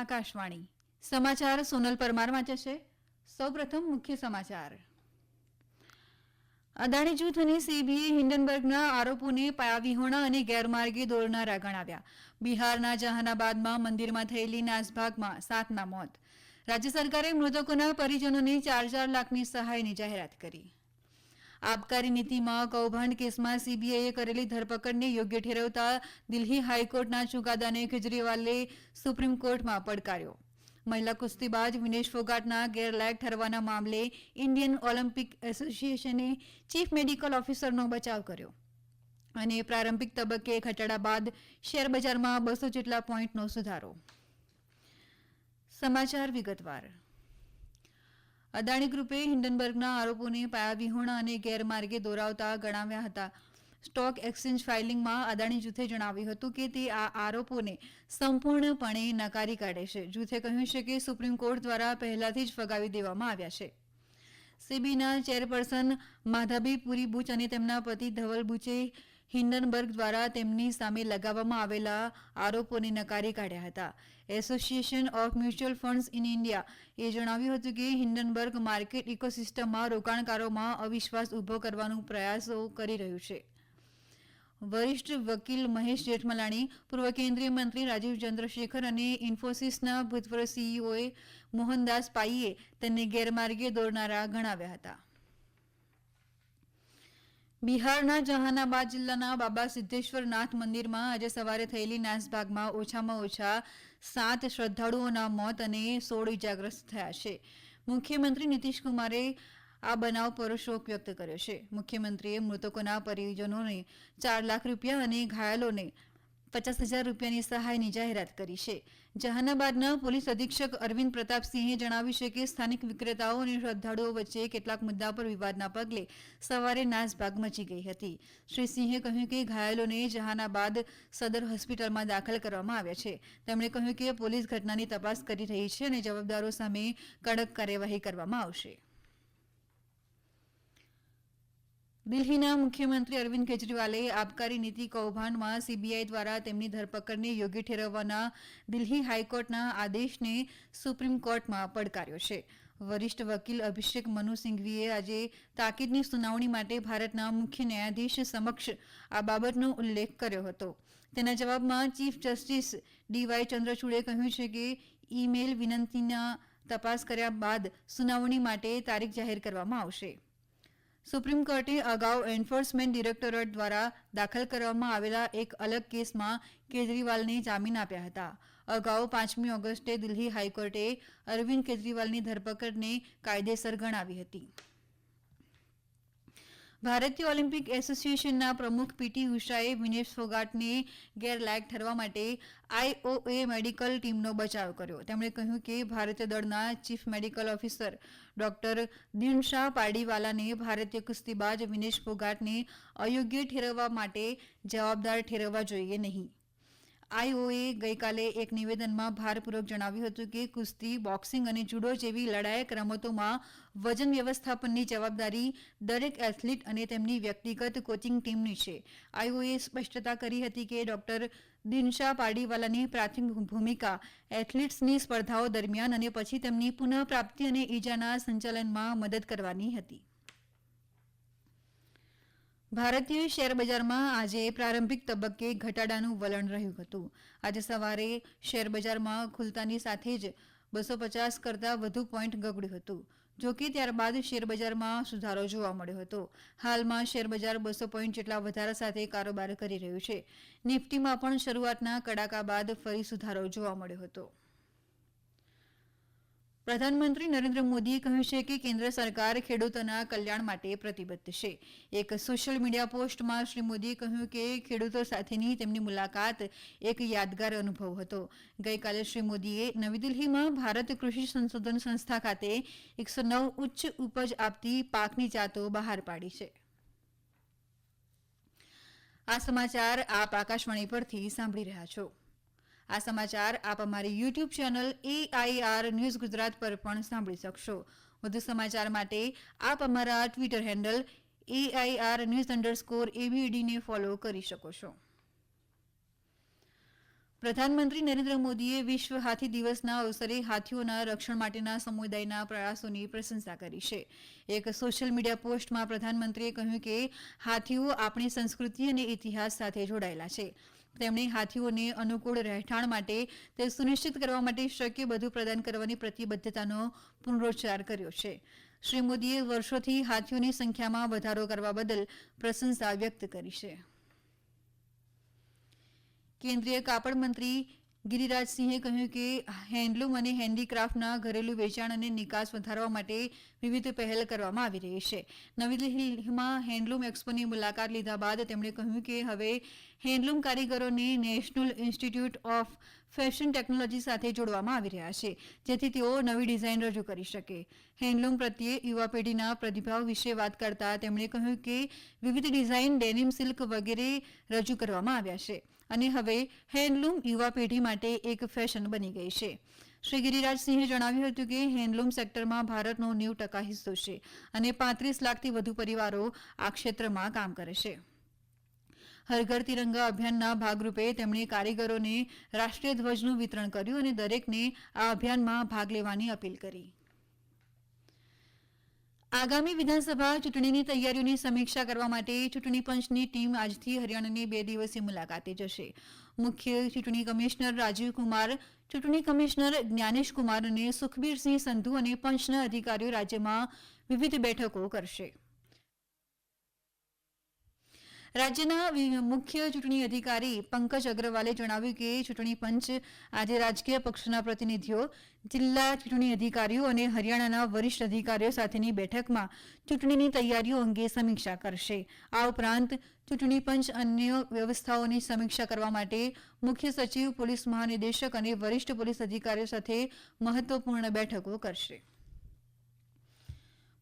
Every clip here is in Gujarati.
આકાશવાણી. સમાચાર સોનલ પરમાર વાંચે છે. સૌપ્રથમ મુખ્ય સમાચાર. અદાણી જૂથ અને સીબીએ હિન્ડનબર્ગના આરોપોને પાયાવિહોણા અને ગેરમાર્ગે દોરનારા ગણાવ્યા બિહારના જહાનાબાદમાં મંદિરમાં થયેલી નાસભાગમાં સાતના મોત. રાજ્ય સરકારે મૃતકોના પરિજનોને ચાર ચાર લાખની સહાયની જાહેરાત કરી. આબકારી નીતિમાં કૌભાંડ કેસમાં સીબીઆઈએ કરેલી ધરપકડને યોગ્ય ઠેરવતા દિલ્હી હાઈકોર્ટના ચુકાદાને કેજરીવાલે સુપ્રીમ કોર્ટમાં પડકાર્યો. મહિલા કુસ્તીબાજ વિનેશ ફોગાટના ગેરલાયક ઠરવાના મામલે ઇન્ડિયન ઓલિમ્પિક એસોસિએશને ચીફ મેડિકલ ઓફિસરનો બચાવ કર્યો. અને પ્રારંભિક તબક્કે ઘટાડા બાદ શેરબજારમાં બસો જેટલા પોઈન્ટનો સુધારો. સમાચાર વિગતવાર. અદાણી ગ્રુપે હિન્ડનબર્ગના આરોપોને પાયાવિહોણા અને ગેરમાર્ગે દોરાવતા ગણાવ્યા હતા. સ્ટોક એક્સચેન્જ ફાઇલિંગમાં અદાણી જૂથે જણાવ્યું હતું કે તે આ આરોપોને સંપૂર્ણપણે નકારી કાઢે છે. જૂથે કહ્યું છે કે સુપ્રીમ કોર્ટ દ્વારા પહેલાથી જ ફગાવી દેવામાં આવ્યા છે. સીબીના ચેરપર્સન માધાબી પુરી બુચ અને તેમના પતિ ધવલ બુચે હિન્ડનબર્ગ દ્વારા તેમની સામે લગાવવામાં આવેલા આરોપોને નકારી કાઢ્યા હતા. Association of mutual funds in India એ જણાવ્યું હતું કે હિન્ડનબર્ગ માર્કેટ ઇકોસિસ્ટમમાં રોકાણકારોમાં અવિશ્વાસ ઊભો કરવાનો પ્રયાસો કરી રહ્યું છે. વરિષ્ઠ વકીલ મહેશ જેઠમલાણી, પૂર્વ કેન્દ્રીય મંત્રી રાજીવ ચંદ્રશેખર અને ઇન્ફોસિસના ભૂતપૂર્વ સીઈઓએ મોહનદાસ પાઈએ તેને ગેરમાર્ગે દોરનારા ગણાવ્યા હતા. બિહારના જહાનાબાદ જિલ્લાના બાબા સિદ્ધેશ્વરનાથ મંદિરમાં આજે સવારે થયેલી નાસભાગમાં ઓછામાં ઓછા સાત શ્રદ્ધાળુઓના મોત અને સોળ ઇજાગ્રસ્ત થયા છે. મુખ્યમંત્રી નીતિશ કુમારે આ બનાવ પર શોક વ્યક્ત કર્યો છે. મુખ્યમંત્રીએ મૃતકોના પરિજનોને ચાર લાખ રૂપિયા અને ઘાયલોને પચાસ હજાર રૂપિયાની સહાયની જાહેરાત કરી છે. જહાનાબાદના પોલીસ અધિક્ષક અરવિંદ પ્રતાપસિંહે જણાવ્યું છે કે સ્થાનિક વિક્રેતાઓ અને શ્રદ્ધાળુઓ વચ્ચે કેટલાક મુદ્દા પર વિવાદના પગલે સવારે નાસભાગ મચી ગઈ હતી. શ્રી સિંહે કહ્યું કે ઘાયલોને જહાનાબાદ સદર હોસ્પિટલમાં દાખલ કરવામાં આવ્યા છે. તેમણે કહ્યું કે પોલીસ ઘટનાની તપાસ કરી રહી છે અને જવાબદારો સામે કડક કાર્યવાહી કરવામાં આવશે. દિલ્હીના મુખ્યમંત્રી અરવિંદ કેજરીવાલે આબકારી નીતિ કૌભાંડમાં સીબીઆઈ દ્વારા તેમની ધરપકડને યોગ્ય ઠેરવવાના દિલ્હી હાઈકોર્ટના આદેશને સુપ્રીમ કોર્ટમાં પડકાર્યો છે. વરિષ્ઠ વકીલ અભિષેક મનુ સિંઘવીએ આજે તાકીદની સુનાવણી માટે ભારતના મુખ્ય ન્યાયાધીશ સમક્ષ આ બાબતનો ઉલ્લેખ કર્યો હતો. તેના જવાબમાં ચીફ જસ્ટિસ ડીવાય ચંદ્રચૂડે કહ્યું છે કે ઈમેલ વિનંતીના તપાસ કર્યા બાદ સુનાવણી માટે તારીખ જાહેર કરવામાં આવશે. સુપ્રીમ કોર્ટે અગાઉ એન્ફોર્સમેન્ટ ડિરેક્ટોરેટ દ્વારા દાખલ કરવામાં આવેલા એક અલગ કેસમાં કેજરીવાલને જામીન આપ્યા હતા. અગાઉ પાંચમી ઓગસ્ટે દિલ્હી હાઈકોર્ટે અરવિંદ કેજરીવાલની ધરપકડને કાયદેસર ગણાવી હતી. ભારતીય ઓલિમ્પિક એસોસિએશનના પ્રમુખ પીટી ઉષાએ વિનેશ ફોગાટને ગેરલાયક ઠરવા માટે આઈઓએ મેડિકલ ટીમનો બચાવ કર્યો. તેમણે કહ્યું કે ભારતીય દળના chief medical officer doctor Dinshaw પાડીવાલાને ભારતીય કુસ્તીબાજ વિનેશ ફોગાટને અયોગ્ય ઠેરવવા માટે જવાબદાર ઠેરવવા જોઈએ નહીં. આઈઓએ ગઈકાલે એક નિવેદનમાં ભારપૂર્વક જણાવ્યું હતું કે કુસ્તી, બોક્સિંગ અને જુડો જેવી લડાયક રમતોમાં વજન વ્યવસ્થાપનની જવાબદારી દરેક એથ્લીટ અને તેમની વ્યક્તિગત કોચિંગ ટીમની છે. આઈઓએ સ્પષ્ટતા કરી હતી કે ડોક્ટર દિનશા પાડીવાલાની પ્રાથમિક ભૂમિકા એથ્લીટ્સની સ્પર્ધાઓ દરમિયાન અને પછી તેમની પુનઃપ્રાપ્તિ અને ઈજાના સંચાલનમાં મદદ કરવાની હતી. ભારતીય શેરબજારમાં આજે પ્રારંભિક તબક્કે ઘટાડાનું વલણ રહ્યું હતું. આજે સવારે શેરબજારમાં ખુલતાની સાથે જ બસો પચાસ કરતાં વધુ પોઈન્ટ ગગડ્યું હતું જોકે ત્યારબાદ શેરબજારમાં સુધારો જોવા મળ્યો હતો. હાલમાં શેરબજાર બસો પોઈન્ટ જેટલા વધારા સાથે કારોબાર કરી રહ્યું છે. નિફ્ટીમાં પણ શરૂઆતના કડાકા બાદ ફરી સુધારો જોવા મળ્યો હતો. પ્રધાનમંત્રી નરેન્દ્ર મોદીએ કહ્યું છે કે કેન્દ્ર સરકાર ખેડૂતોના કલ્યાણ માટે પ્રતિબદ્ધ છે. એક સોશિયલ મીડિયા પોસ્ટમાં શ્રી મોદીએ કહ્યું કે ખેડૂતો સાથેની તેમની મુલાકાત એક યાદગાર અનુભવ હતો. ગઈકાલે શ્રી મોદીએ નવી દિલ્હીમાં ભારત કૃષિ સંશોધન સંસ્થા ખાતે એકસો નવ ઉચ્ચ ઉપજ આપતી પાકની જાતો બહાર પાડી છે. આ સમાચાર આપ આકાશવાણી પરથી સાંભળી રહ્યા છો. આ સમાચાર આપ અમારી YouTube channel AIR news Gujarat પર પણ સાંભળી શકશો. વધુ સમાચાર માટે આપ અમારા Twitter handle AIR news underscore એબીડીને follow કરી શકો છો. પ્રધાનમંત્રી નરેન્દ્ર મોદીએ વિશ્વ હાથી દિવસના અવસરે હાથીઓના રક્ષણ માટેના સમુદાયના પ્રયાસોની પ્રશંસા કરી છે. એક સોશિયલ મીડિયા પોસ્ટમાં પ્રધાનમંત્રીએ કહ્યું કે, હાથીઓ આપણી સંસ્કૃતિ અને ઇતિહાસ સાથે જોડાયેલા છે. તેમણે હાથીઓને અનુકૂળ રહેઠાણ માટે તે સુનિશ્ચિત કરવા માટે શક્ય બધું પ્રદાન કરવાની પ્રતિબદ્ધતાનો પુનરોચ્ચાર કર્યો છે. શ્રી મોદીએ વર્ષોથી હાથીઓની સંખ્યામાં વધારો કરવા બદલ પ્રશંસા વ્યક્ત કરી છે. કેન્દ્રીય કાપડ મંત્રી ગિરિરાજસિંહે કહ્યું કે હેન્ડલૂમ અને હેન્ડીક્રાફ્ટના ઘરેલું વેચાણ અને નિકાસ વધારવા માટે વિવિધ પહેલ કરવામાં આવી રહી છે. નવી દિલ્હીમાં હેન્ડલૂમ એક્સપોની મુલાકાત લીધા બાદ તેમણે કહ્યું કે હવે હેન્ડલૂમ કારીગરોને national institute of fashion technology સાથે જોડવામાં આવી રહ્યા છે, જેથી તેઓ નવી ડિઝાઇન રજૂ કરી શકે. હેન્ડલૂમ પ્રત્યે યુવા પેઢીના પ્રતિભાવ વિશે વાત કરતા તેમણે કહ્યું કે વિવિધ ડિઝાઇન ડેનિમ સિલ્ક વગેરે રજૂ કરવામાં આવ્યા છે. અને હવે હેન્ડલૂમ યુવા પેઢી માટે એક ફેશન બની ગઈ છે. શ્રી ગિરિરાજસિંહે જણાવ્યું હતું કે હેન્ડલૂમ સેક્ટરમાં ભારતનો નેવું ટકા હિસ્સો છે અને પાંત્રીસ લાખથી વધુ પરિવારો આ ક્ષેત્રમાં કામ કરે છે. હર ઘર તિરંગા અભિયાનના ભાગરૂપે તેમણે કારીગરોને રાષ્ટ્રીય ધ્વજનું વિતરણ કર્યું અને દરેકને આ અભિયાનમાં ભાગ લેવાની અપીલ કરી. આગામી વિધાનસભા ચૂંટણીની તૈયારીઓની સમીક્ષા કરવા માટે ચૂંટણી પંચની ટીમ આજથી હરિયાણાની બે દિવસીય મુલાકાતે જશે. મુખ્ય ચૂંટણી કમિશનર રાજીવ કુમાર, ચૂંટણી કમિશનર જ્ઞાનેશ કુમાર અને સુખબીરસિંહ સંધુ અને પંચના અધિકારીઓ રાજ્યમાં વિવિધ બેઠકો કરશે. રાજ્યના મુખ્ય ચૂંટણી અધિકારી પંકજ અગ્રવાલે જણાવ્યું કે ચૂંટણી પંચ આજે રાજકીય પક્ષના પ્રતિનિધિઓ, જિલ્લા ચૂંટણી અધિકારીઓ અને હરિયાણાના વરિષ્ઠ અધિકારીઓ સાથેની બેઠકમાં ચૂંટણીની તૈયારીઓ અંગે સમીક્ષા કરશે. આ ઉપરાંત ચૂંટણી પંચ અન્ય વ્યવસ્થાઓની સમીક્ષા કરવા માટે મુખ્ય સચિવ, પોલીસ મહાનિદેશક અને વરિષ્ઠ પોલીસ અધિકારીઓ સાથે મહત્વપૂર્ણ બેઠકો કરશે.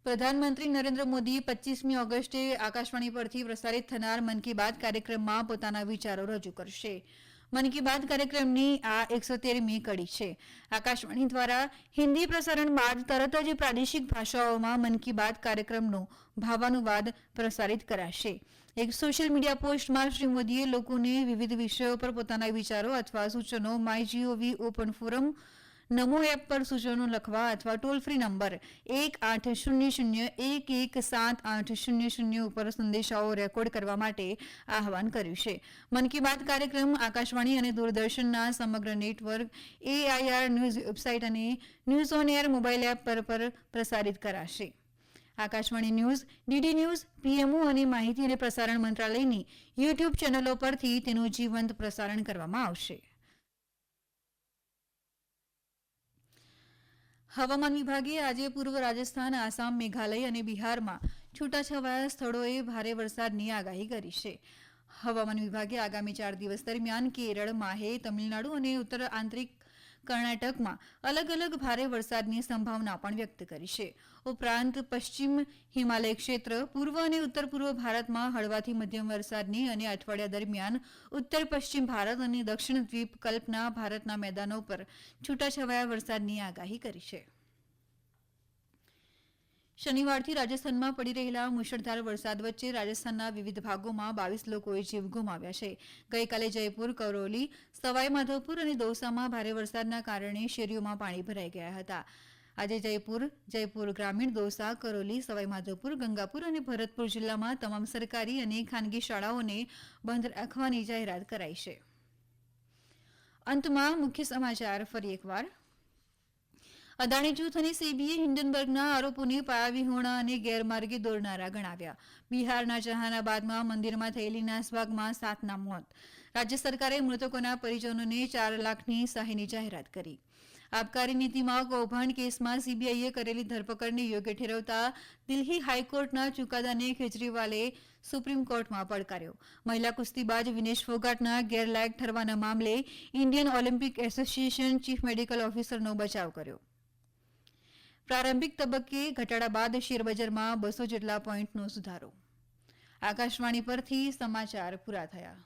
પ્રધાનમંત્રી નરેન્દ્ર મોદી પચ્ચીસમી ઓગસ્ટે આકાશવાણી પરથી પ્રસારિત થનાર મન કી બાત કાર્યક્રમમાં પોતાના વિચારો રજૂ કરશે. મન કી બાત કાર્યક્રમની આ એકસો તેરમી કડી છે. આકાશવાણી દ્વારા હિન્દી પ્રસારણ બાદ તરત જ પ્રાદેશિક ભાષાઓમાં મન કી બાત કાર્યક્રમનો ભાવાનુવાદ પ્રસારિત કરાશે. એક સોશિયલ મીડિયા પોસ્ટમાં શ્રી મોદીએ લોકોને વિવિધ વિષયો પર પોતાના વિચારો અથવા સૂચનો my GOV open forum NaMo app પર સૂચનો લખવા અથવા ટોલ ફ્રી નંબર એક આઠ શૂન્ય શૂન્ય એક એક સાત આઠ શૂન્ય શૂન્ય ઉપર સંદેશાઓ રેકોર્ડ કરવા માટે આહવાન કર્યું છે. મન કી બાત કાર્યક્રમ આકાશવાણી અને દૂરદર્શનના સમગ્ર નેટવર્ક એઆઈઆર ન્યૂઝ વેબસાઇટ અને news on air mobile app પર પર પ્રસારિત કરાશે. Akashvani news, DD news, PMO અને માહિતી અને પ્રસારણ મંત્રાલયની યુટ્યુબ ચેનલો પરથી તેનું જીવંત પ્રસારણ કરવામાં આવશે. હવામાન વિભાગે આજે પૂર્વ રાજસ્થાન, આસામ, મેઘાલય અને બિહારમાં છૂટાછવાયા સ્થળોએ ભારે વરસાદની આગાહી કરી છે. હવામાન વિભાગે આગામી ચાર દિવસ દરમિયાન કેરળ માહે તમિલનાડુ અને ઉત્તર આંતરિક કર્ણાટકમાં અલગ અલગ ભારે વરસાદની સંભાવના પણ વ્યક્ત કરી છે. ઉપરાંત પશ્ચિમ હિમાલય ક્ષેત્ર, પૂર્વ અને ઉત્તર પૂર્વ ભારતમાં હળવાથી મધ્યમ વરસાદની અને અઠવાડિયા દરમિયાન ઉત્તર પશ્ચિમ ભારત અને દક્ષિણ દ્વીપ કલ્પના ભારતના મેદાનો પર છૂટાછવાયા વરસાદની આગાહી કરી છે. શનિવારથી રાજસ્થાનમાં પડી રહેલા મુશળધાર વરસાદ વચ્ચે રાજસ્થાનના વિવિધ ભાગોમાં બાવીસ લોકોએ જીવ ગુમાવ્યા છે. ગઈકાલે જયપુર, કરૌલી સવાઈ માધવપુર અને દૌસામાં ભારે વરસાદના કારણે શેરીઓમાં પાણી ભરાઈ ગયા હતા. આજે જયપુર જયપુર ગ્રામીણ, દોસા, કરોલી સવાઈ માધવપુર ગંગાપુર અને ભરતપુર જિલ્લામાં તમામ સરકારી અને ખાનગી શાળાઓને બંધ રાખવાની જાહેરાત કરાઈ છે. અંતમાં મુખ્ય સમાચાર ફરી એકવાર. અદાણી જૂથ અને સેબીએ હિન્ડનબર્ગના આરોપોને પાયાવિહોણા અને ગેરમાર્ગે દોરનારા ગણાવ્યા. બિહારના જહાનાબાદમાં મંદિરમાં થયેલી નાસભાગમાં સાતના મોત. રાજ્ય સરકારે મૃતકોના પરિજનોને ચાર લાખની સહાયની જાહેરાત કરી. આબકારી નીતિમાં કૌભાંડ કેસમાં સીબીઆઈએ કરેલી ધરપકડને યોગ્ય ઠેરવતા દિલ્હી હાઈકોર્ટના ચુકાદાને કેજરીવાલે સુપ્રીમ કોર્ટમાં પડકાર્યો. મહિલા કુસ્તીબાજ વિનેશ ફોગાટના ગેરલાયક ઠરવાના મામલે Indian Olympic association chief medical ઓફિસરનો બચાવ કર્યો. પ્રારંભિક તબક્કે ઘટાડા બાદ શેરબજારમાં બસો જેટલા પોઈન્ટનો સુધારો. આકાશવાણી પરથી સમાચાર પૂરા થયા.